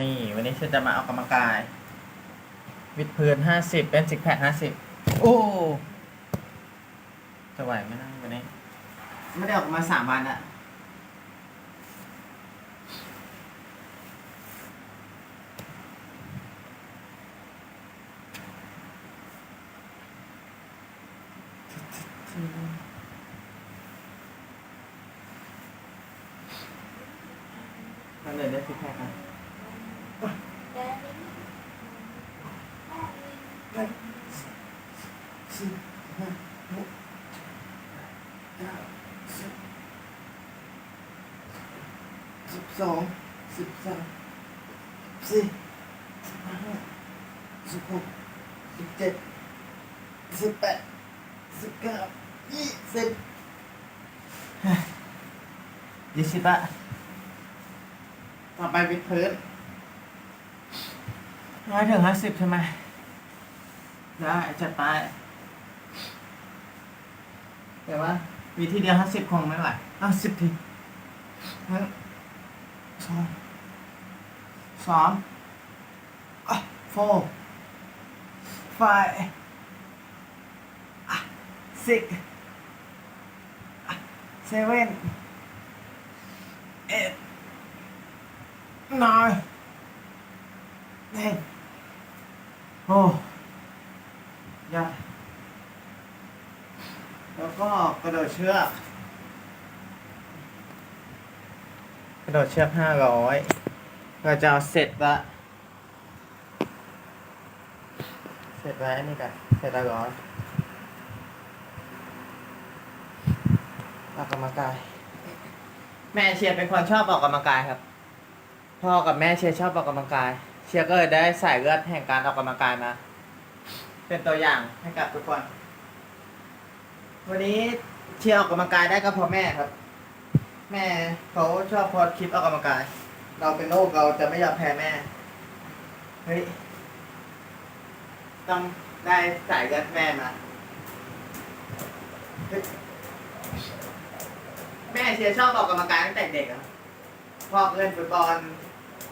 นี่วันนี้ฉันจะมาออกกำลังกาย วิดพื้นห้าสิบเป็นซิกแพคห้าสิบโอ้จะไหวไหมนะวันนี้ ไม่ได้ออกมาสามวันอะทำเลยได้ซิกแพคนะ สิบห้าหกเก้าสิบสิบสองสิบสามสี่สิบห้าสิบหกสิบเจ็ดสิบแปดสิบเก้ายี่สิบยี่สิบอะต่อไปวิดพื้นร้อยถึงห้าสิบใช่ไหมได้จัดไป แต่ว่าวิธีเดียวห้าสิบคงไม่ไหวเอาวสิบทีหนึ่งสองสามอะ four five อะ six อะ seven eight nine ten โอ้ยากแล้ว ก็กระโดดเชือกกระโดดเชือกห้าร้อยเราจะเอาเสร็จละเสร็จแล้วนี่กันเสร็จแล้วเหรอออกกำลังกาย แม่เชียร์เป็นคนชอบออกกำลังกายครับ พ่อกับแม่เชียร์ชอบออกกำลังกาย เชียร์ก็เลยได้สายเลือดแห่งการออกกำลังกายมา เป็นตัวอย่างให้กับทุกคน วันนี้เชียร์ออกกำลังกายได้ก็เพราะแม่ครับ แม่เขาชอบพสต์คลิปออกกำลังกาย เราเป็นลูกเราจะไม่ยอมแพ้แม่เฮ้ยต้องได้สายเลือดแม่มาเฮ้ยแม่เชียร์ชอบออกกำลังกายตั้งแต่เด็กอะพ่อเล่นฟุตบอล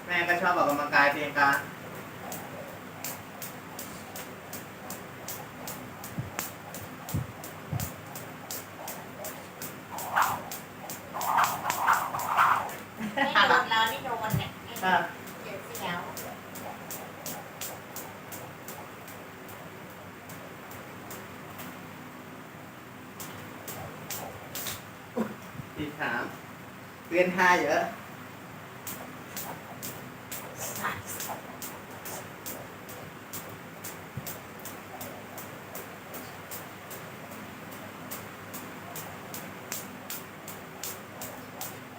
แม่ก็ชอบออกกำลังกายเพียงกาไนท่าเยอะ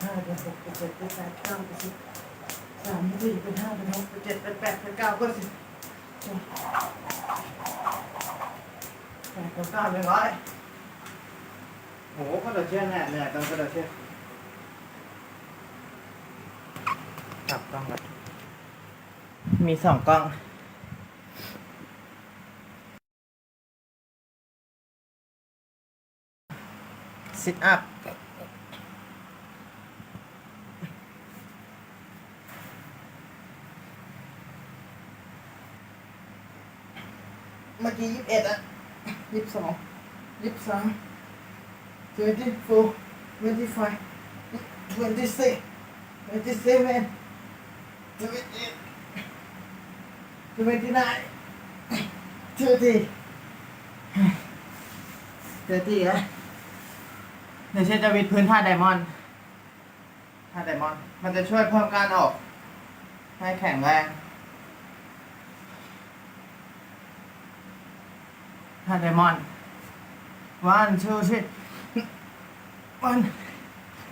ห้าเป็นหกเป็นเจ็ดเป็นแปดเก้าเป็นสิบสามเป็นสี่เป็นห้าเป็นหกเป็นเจ็ดเป็นแปดเป็นเก้าก็สิบแปดเป็นเก้าเป็นร้อยโหกระโดดเชือกเนี่ยเหนื่อยตรงกระโดดเชือ กกลับกล้องก่อนมีสองกล้องซิทอัพเมื่อกี้ยี่สิบเอ็ดอะยี่สิบสองยี่สิบสาม twenty four twenty five twenty six twenty seven twenty eight twenty nine thirty เจอที่แล้วเดี๋ยวเช่นจะวิดพื้นท่าไดมอนด์ท่าไดมอนด์มันจะช่วยเพิ่มการออก ให้แข็งแรงท่าไดมอนด์ one two three one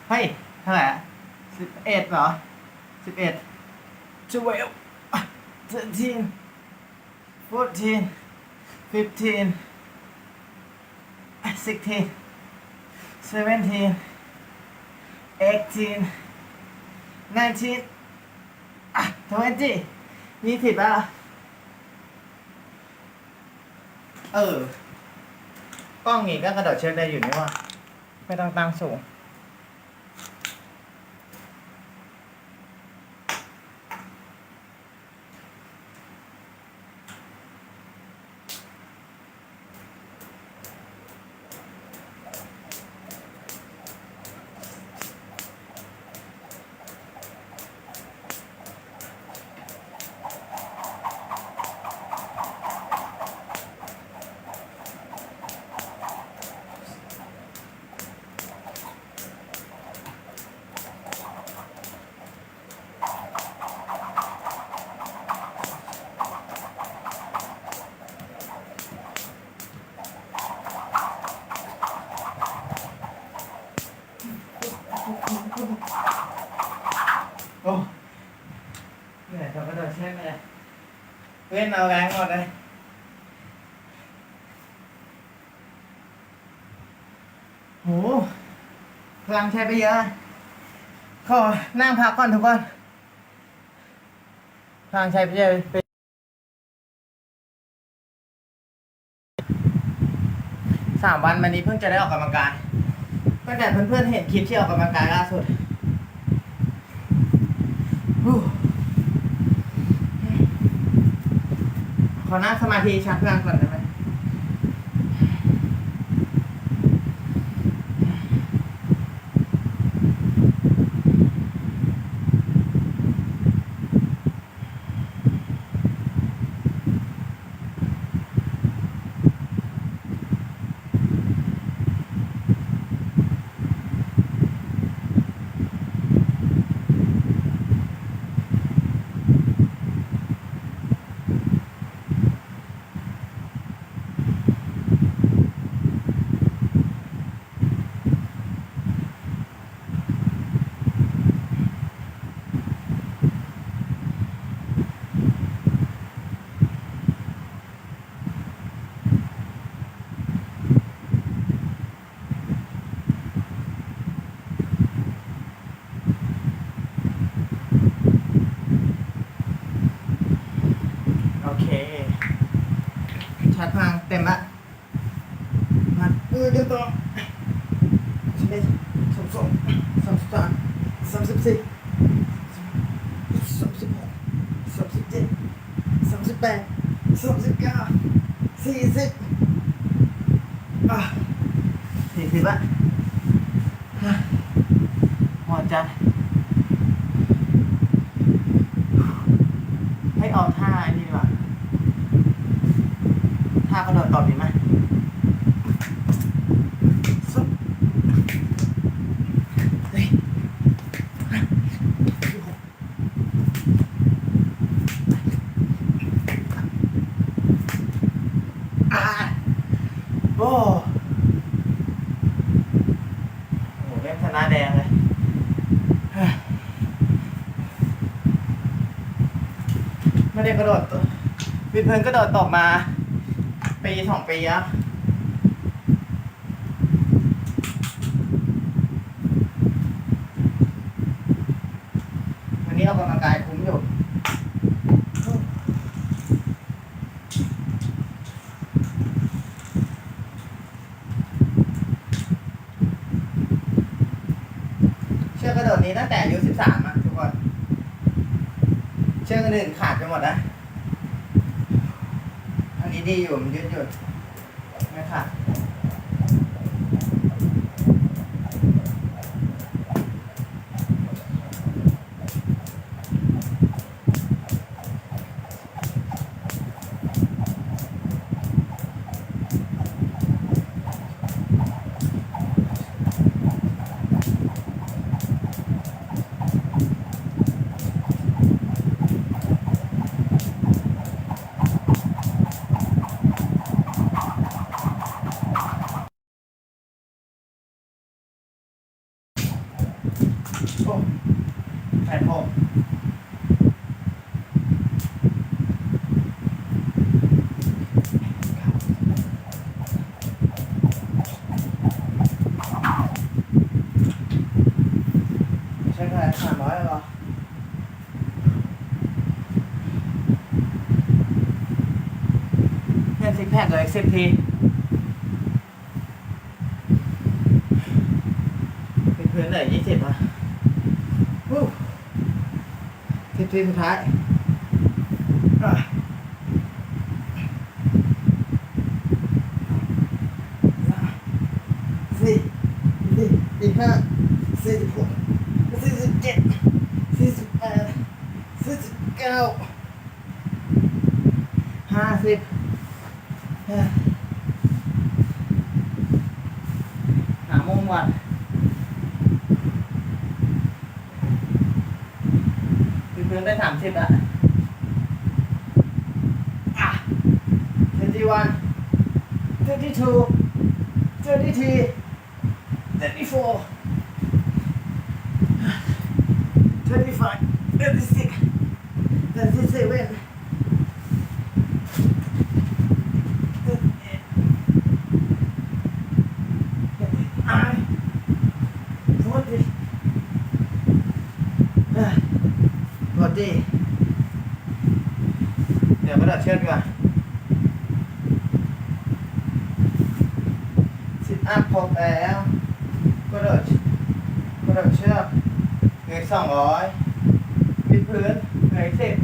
เฮ้ยเท่าไหร่สิบเอ็ดเหรอสิบเอ็ด 12 13 14 15 16 17 18 19 20 20อะเออกล้องนี้ก็กระโดดเชือกได้อยู่นี่ว่าไม่ต้องตั้งสูง เหนื่อยจะกระโดดใช่ไหมเว้นเอาแรงหมดเลยโหพลังใช้ไปเยอะขอนั่งพักก่อนทุกคนพลังใช้ไปเยอะไปสามวันมานี้เพิ่งจะได้ออกกำลังกายตั้งแต่เพื่อนๆเห็นคลิปที่ออกกำลังกายล่าสุด ขอนั่งสมาธิชาร์จพลังก่อนได้ไหม โอ เคชาร์จพลังเต็มละมาเออเดินต่อสิบเอ็ดสามสองสามสิบสามสามสิบสี่สามสิบหกสามสิบเจ็ดสามสิบแปดสามสิบเก้าสี่สิบอะสี่สิบละอะหมดจันให้เอาท่าอันนี้ดีกว่า ท่ากระโดดตบดีไหมโอ้โหเล่นชนะแดงเลยไม่ได้กระโดดวิดเพื่อนกระโดดตบมา ปีสองปีแล้ววันนี้ออกกำลังกายคุ้มอยู่เชือกกระโดดนี้ตั้งแต่อายุสิบสามอะทุกคน เชือกอื่นขาดไปหมดนะ อันนี้ดีอ แปดโมงใช่ไหมสามร้อยหรอเล่นซิกแพคเลยสิบทีเป็นพื้นเลยยี่สิบอะวู้ ทิปทีสุดท้ายอะสี่สี่สี่ห้าสี่สิบหกสี่สิบเจ็ดสี่สิบแปดสี่สิบเก้าห้าสิบ หามุมก่อน คือเพิ่งได้สามสิบอะอะ twenty one thirty two thirty three thirty four thirty five thirty six twenty seven I forty รถ ดิเดี๋ยวมาดัดเชือกดีกว่าสิทอัพพอแล้วกระโดดกระโดดเชือกเหนือสองร้อยวิดพื้นเหนือสิบ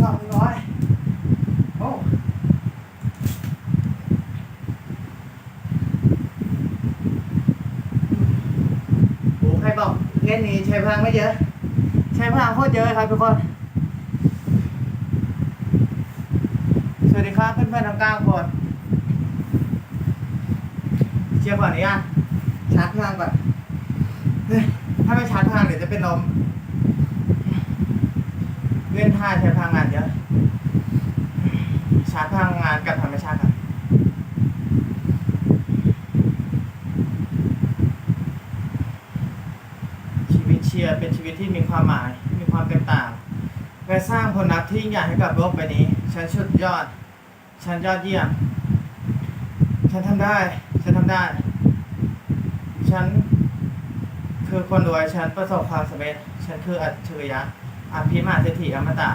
สองร้อยโอ้ โอ้ใครบอกเล่นนี้ใช้พ ลังไม่เยอะ ใช้พลังโคตรเยอะครับทุกคน สวัสดีครับเพื่อนๆทั้งเก้าคนเชียร์ก่อนนี้อะชาร์จพลังก่อนถ้าไม่ชาร์จพลังเดี๋ยวจะเป็นลมเล่นท่าใช้พลังงานเยอะ ชาร์จพลังงานกับธรรมชาติครับ ชีวิต เชียร์เป็นชีวิตที่มีความหมายมีความแตกต่าง และสร้างผลลัพธ์ที่ยิ่งใหญ่ให้กับโลกใบนี้ ฉันสุดยอด ฉันยอดเยี่ยม ฉันทำได้ ฉันทำได้ ฉันคือคนรวย ฉันประสบความสำเร็จ ฉันคืออัจฉริยะอภิมหาเศรษฐีอมตะ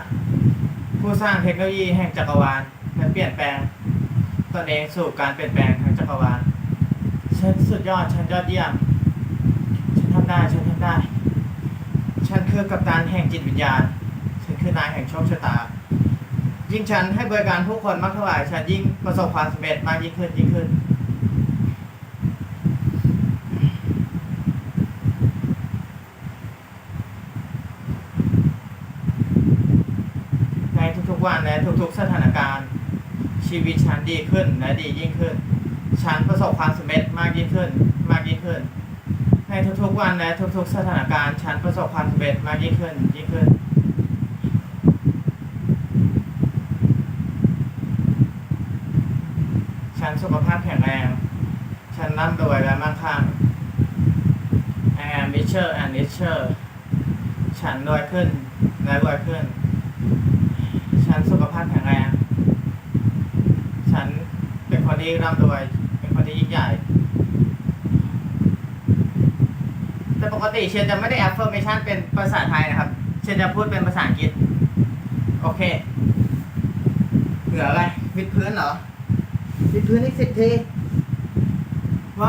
ผู้สร้างเทคโนโลยีแห่งจักรวาลและเปลี่ยนแปลงตนเองสู่การเปลี่ยนแปลงทางจักรวาล ฉันสุดยอด ฉันยอดเยี่ยม ฉันทำได้ ฉันทำได้ คือกัปตันแห่งจิตวิญญาณ ฉันคือนายแห่งโชคชะตา ยิ่งฉันให้บริการผู้คนมากเท่าไหร่ฉันยิ่งประสบความสำเร็จมากยิ่งขึ้นยิ่งขึ้น ในทุกๆวันและทุกๆสถานการณ์ ชีวิตฉันดีขึ้นและดียิ่งขึ้น ฉันประสบความสำเร็จมากยิ่งขึ้น มากยิ่งขึ้น ในทุกๆวันและทุกๆสถานการณ์ฉันประสบความสำเร็จมากยิ่งขึ้นยิ่งขึ้น ฉันสุขภาพแข็งแรง ฉันร่ำรวยและมั่งคั่ง I am richer and richer ฉันรวยขึ้นและรวยขึ้น ฉันสุขภาพแข็งแรง ฉันเป็นคนที่ร่ำรวย เป็นคนที่ยิ่งใหญ่ แต่ปกติเชียร์จะไม่ได้ affirmation เป็นภาษาไทยนะครับ เชียร์จะพูดเป็นภาษาอังกฤษ โอเค เหลืออะไรวิดพื้นเหรอวิดพื้นอีกสิบที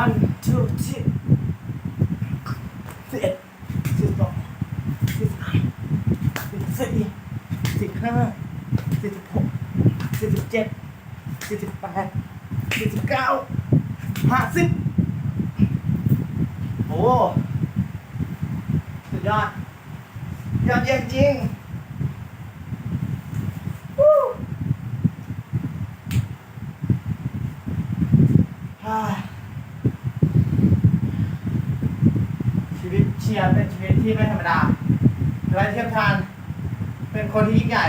one two three สิบเอ็ดสิบสองสิบสามสิบสี่สิบห้าสิบหกสิบเจ็ดสิบแปดสิบเก้าห้าสิบโอ้สุด ยอดยอดเยี่ยมจริงวู้ฮ่าชีวิตเชียร์เป็นชีวิตที่ไม่ธรรมดาและเทียบทาน เป็นคนที่ยิ่งใหญ่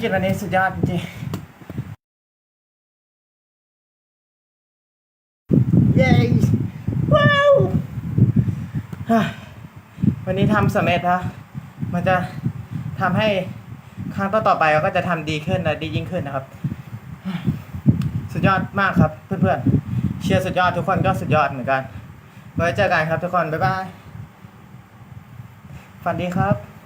กิจวันนี้สุดยอดจริงๆเย้ว้าวฮ่าวันนี้ทำสำเร็จนะมันจะทำให้ครั้งต่อๆไปเราก็จะทำดีขึ้นและดียิ่งขึ้นนะครับ สุดยอดมากครับเพื่อนๆ เชียร์สุดยอดทุกคนก็สุดยอดเหมือนกัน ไว้เจอกันครับทุกคน บ๊ายบาย ฝันดีครับ